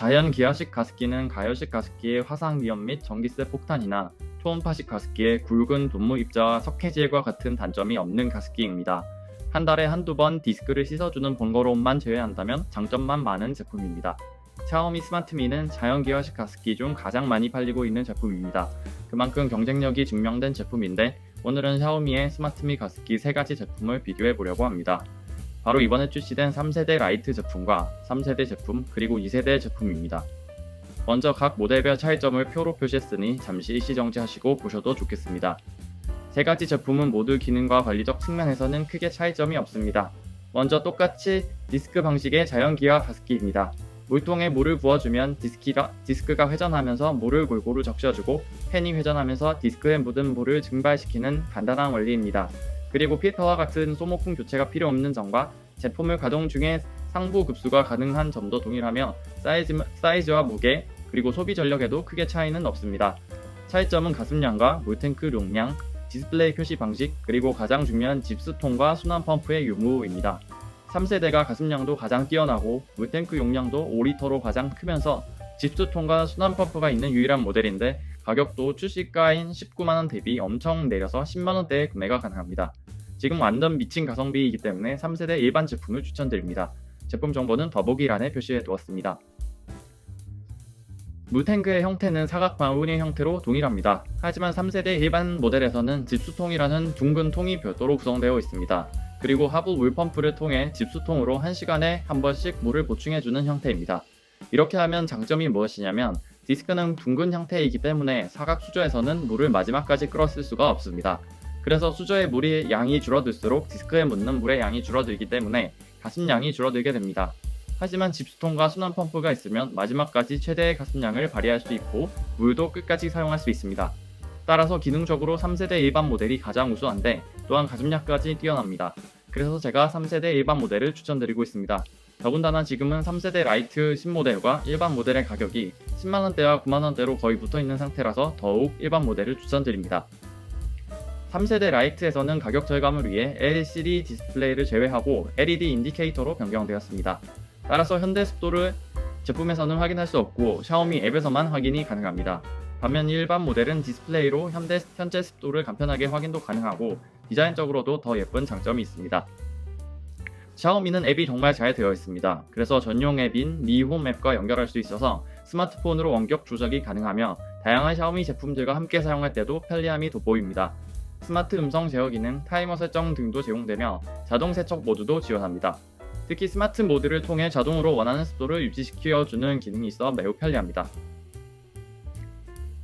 자연 기화식 가습기는 가열식 가습기의 화상 위험 및 전기세 폭탄이나 초음파식 가습기의 굵은 분무 입자와 석회질과 같은 단점이 없는 가습기입니다. 한 달에 한두 번 디스크를 씻어주는 번거로움만 제외한다면 장점만 많은 제품입니다. 샤오미 스마트미는 자연 기화식 가습기 중 가장 많이 팔리고 있는 제품입니다. 그만큼 경쟁력이 증명된 제품인데 오늘은 샤오미의 스마트미 가습기 세 가지 제품을 비교해 보려고 합니다. 바로 이번에 출시된 3세대 라이트 제품과 3세대 제품 그리고 2세대 제품입니다. 먼저 각 모델별 차이점을 표로 표시했으니 잠시 시정지하시고 보셔도 좋겠습니다. 세 가지 제품은 모두 기능과 관리적 측면에서는 크게 차이점이 없습니다. 먼저 똑같이 디스크 방식의 자연기화 가습기입니다. 물통에 물을 부어주면 디스키가, 디스크가 회전하면서 물을 골고루 적셔주고 팬이 회전하면서 디스크에 묻은 물을 증발시키는 간단한 원리입니다. 그리고 필터와 같은 소모품 교체가 필요 없는 점과 제품을 가동 중에 상부 급수가 가능한 점도 동일하며 사이즈, 사이즈와 무게 그리고 소비 전력에도 크게 차이는 없습니다. 차이점은 가습량과 물탱크 용량, 디스플레이 표시 방식 그리고 가장 중요한 집수통과 순환 펌프의 유무입니다. 3세대가 가습량도 가장 뛰어나고 물탱크 용량도 5리터로 가장 크면서 집수통과 순환 펌프가 있는 유일한 모델인데 가격도 출시가인 19만원 대비 엄청 내려서 10만원대에 구매가 가능합니다. 지금 완전 미친 가성비이기 때문에 3세대 일반 제품을 추천드립니다. 제품 정보는 더보기란에 표시해 두었습니다. 물탱크의 형태는 사각 바구니 형태로 동일합니다. 하지만 3세대 일반 모델에서는 집수통이라는 둥근 통이 별도로 구성되어 있습니다. 그리고 하부 물펌프를 통해 집수통으로 1시간에 한 번씩 물을 보충해주는 형태입니다. 이렇게 하면 장점이 무엇이냐면 디스크는 둥근 형태이기 때문에 사각 수조에서는 물을 마지막까지 끌어쓸 수가 없습니다. 그래서 수조의 물이 양이 줄어들수록 디스크에 묻는 물의 양이 줄어들기 때문에 가습량이 줄어들게 됩니다. 하지만 집수통과 순환 펌프가 있으면 마지막까지 최대의 가습량을 발휘할 수 있고 물도 끝까지 사용할 수 있습니다. 따라서 기능적으로 3세대 일반 모델이 가장 우수한데 또한 가습량까지 뛰어납니다. 그래서 제가 3세대 일반 모델을 추천드리고 있습니다. 더군다나 지금은 3세대 라이트 신모델과 일반 모델의 가격이 10만원대와 9만원대로 거의 붙어있는 상태라서 더욱 일반 모델을 추천드립니다. 3세대 라이트에서는 가격 절감을 위해 LCD 디스플레이를 제외하고 LED 인디케이터로 변경되었습니다. 따라서 현대 습도를 제품에서는 확인할 수 없고 샤오미 앱에서만 확인이 가능합니다. 반면 일반 모델은 디스플레이로 현대, 현재 습도를 간편하게 확인도 가능하고 디자인적으로도 더 예쁜 장점이 있습니다. 샤오미는 앱이 정말 잘 되어 있습니다. 그래서 전용 앱인 미홈 앱과 연결할 수 있어서 스마트폰으로 원격 조작이 가능하며 다양한 샤오미 제품들과 함께 사용할 때도 편리함이 돋보입니다. 스마트 음성 제어 기능, 타이머 설정 등도 제공되며 자동 세척 모드도 지원합니다. 특히 스마트 모드를 통해 자동으로 원하는 습도를 유지시켜주는 기능이 있어 매우 편리합니다.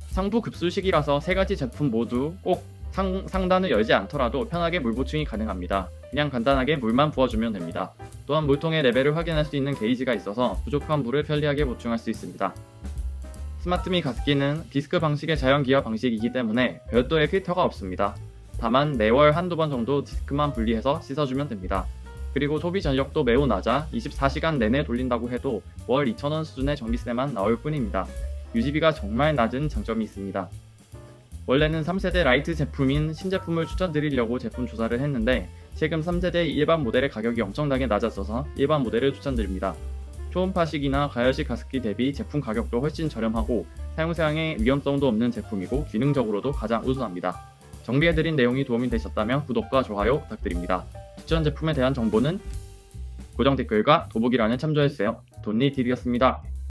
상부 급수식이라서 세 가지 제품 모두 꼭 상, 상단을 열지 않더라도 편하게 물 보충이 가능합니다. 그냥 간단하게 물만 부어주면 됩니다. 또한 물통의 레벨을 확인할 수 있는 게이지가 있어서 부족한 물을 편리하게 보충할 수 있습니다. 스마트미 가습기는 디스크 방식의 자연기화 방식이기 때문에 별도의 필터가 없습니다. 다만 매월 한두 번 정도 디스크만 분리해서 씻어주면 됩니다. 그리고 소비 전력도 매우 낮아 24시간 내내 돌린다고 해도 월 2,000원 수준의 전기세만 나올 뿐입니다. 유지비가 정말 낮은 장점이 있습니다. 원래는 3세대 라이트 제품인 신제품을 추천드리려고 제품 조사를 했는데 최근 3세대 일반 모델의 가격이 엄청나게 낮았어서 일반 모델을 추천드립니다. 초음파식이나 가열식 가습기 대비 제품 가격도 훨씬 저렴하고 사용사양의 위험성도 없는 제품이고 기능적으로도 가장 우수합니다. 정비해드린 내용이 도움이 되셨다면 구독과 좋아요 부탁드립니다. 추천 제품에 대한 정보는 고정 댓글과 더보기란에 참조해주세요. 돈니 딜이었습니다.